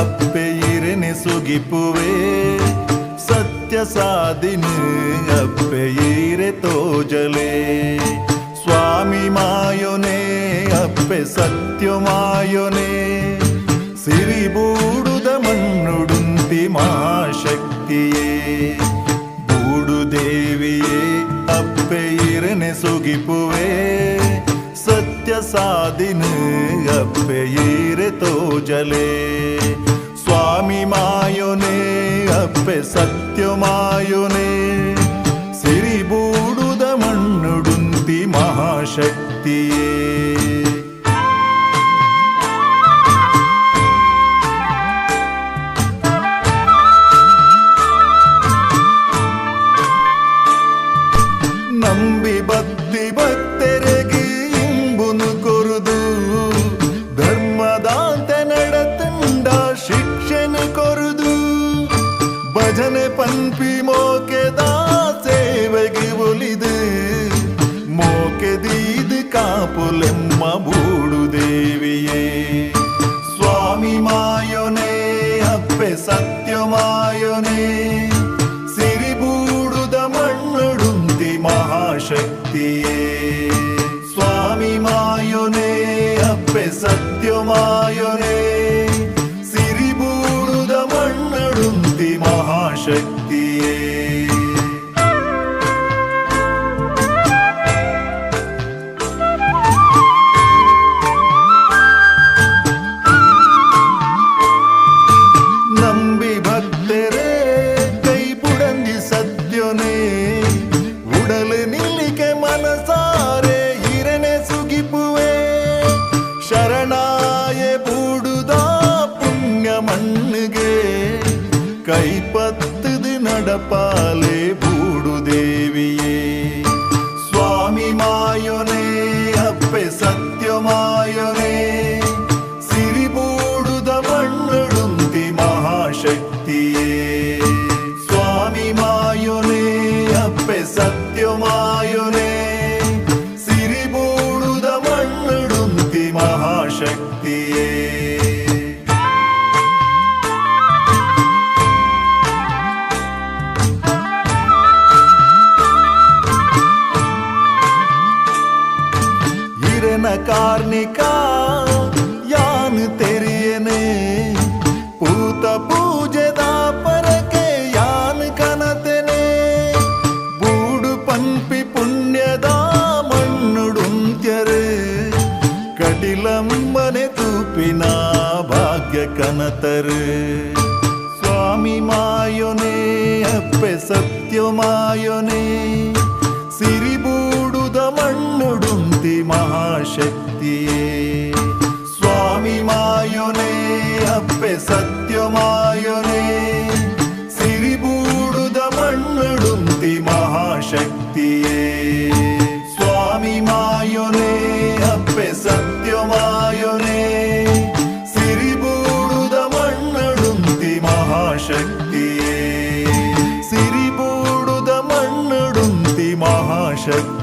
ಅಪ್ಪೆಯಿರೆನಿಸುಗಿಪುವೆ ಸತ್ಯ ಸಾಧಿನಿ ಅಪ್ಪೆಯಿರೆ ತೋಜಲೆ ಸ್ವಾಮಿ ಮಾಯೋನೆ ಅಪ್ಪೆ ಸತ್ಯ ಮಾಯೋನೆ ಸಿರಿಬೂಡುದ ಮಣ್ಣುಡುಂತಿ ಮಾ ಶಕ್ತಿಯೇ ಬೂಡು ದೇವಿಯೇ ಅಪ್ಪೆಯಿರೆನಿಸುಗಿಪುವೆ ಸತ್ಯ ಸಾಧಿನ ಅಪ್ಪೆ ಈರೆ ತೋಜಲೆ ಸ್ವಾಮಿ ಮಾಯುನೆ ಅಪ್ಪೆ ಸತ್ಯ ಮಾಯುನೆ ಸಿರಿಬೂಡುದ ಮಣ್ಣುಡುಂತಿ ಮಹಾಶಕ್ತಿಯೇ ನಂಬಿ ಬದ್ದಿ ಬದ್ದಿ ಮೋಕೆದೀದು ಕಾಪುಲೆಮ್ಮ ಬೂಡು ದೇವಿಯೇ ಸ್ವಾಮಿ ಮಾಯೊನೇ ಅಪ್ಪೆ ಸತ್ಯಮಾಯೊನೇ ಸಿರಿಬೂಡುದ ಮಣ್ಣುಡುಂತಿ ಮಹಾಶಕ್ತಿಯೇ ಸ್ವಾಮಿ ಮಾಯೊನೇ ಅಪ್ಪೆ ಸತ್ಯಮಾಯೊನೇ ಸಿರಿಬೂಡುದ ಮಣ್ಣುಡುಂತಿ ಮಣ್ಣಿಗೆ ಕೈ ಪತ್ತದು ನಡಪಾಲೆ ಬೂಡು ದೇವಿಯೇ ಸ್ವಾಮಿ ಮಾಯೊನೇ ಅಪ್ಪೆ ಸತ್ಯಮಾಯೊನೇ ಸಿರಿಬೂಡುದ ಮಣ್ಣುಡುಂತಿ ಮಹಾಶಕ್ತಿಯೇ ಇರನ ಕಾರ್ಣಿಕ ಯಾನ್ ತೆರಿಯನೆ ಪೂತ ಪೂಜೆದ ಪರಕೆ ಯಾನ್ ಕನತೆನೆ ಬೂಡು ಪಂಪಿ ಪುಣ್ಯದ ಮಣ್ಣುಡುಂತ್ಯರೆ ಕಟಿಲಂಬನೆ ತೂಪಿನ ಭಾಗ್ಯ ಕನತರು ಸ್ವಾಮಿ ಮಾಯೊನೇ ಅಪ್ಪೆ ಸತ್ಯಮಾಯೊನೇ ಸಿರಿಬೂಡುದ ശക്തി മഹാശക്തിയെ സ്വാമി മായുനേ അപ്പെ സത്യമായുനേ. സിരിപൂടുത മണ്ണിടും തി മഹാശക്തിയെ സ്വാമി മായുനേ അപ്പെ സത്യമായുനേ. സിരിപൂടുത മണ്ണിടും തി മഹാശക്തിയെ സിരിപൂടുത മണ്ണിടും തി മഹാശക്തി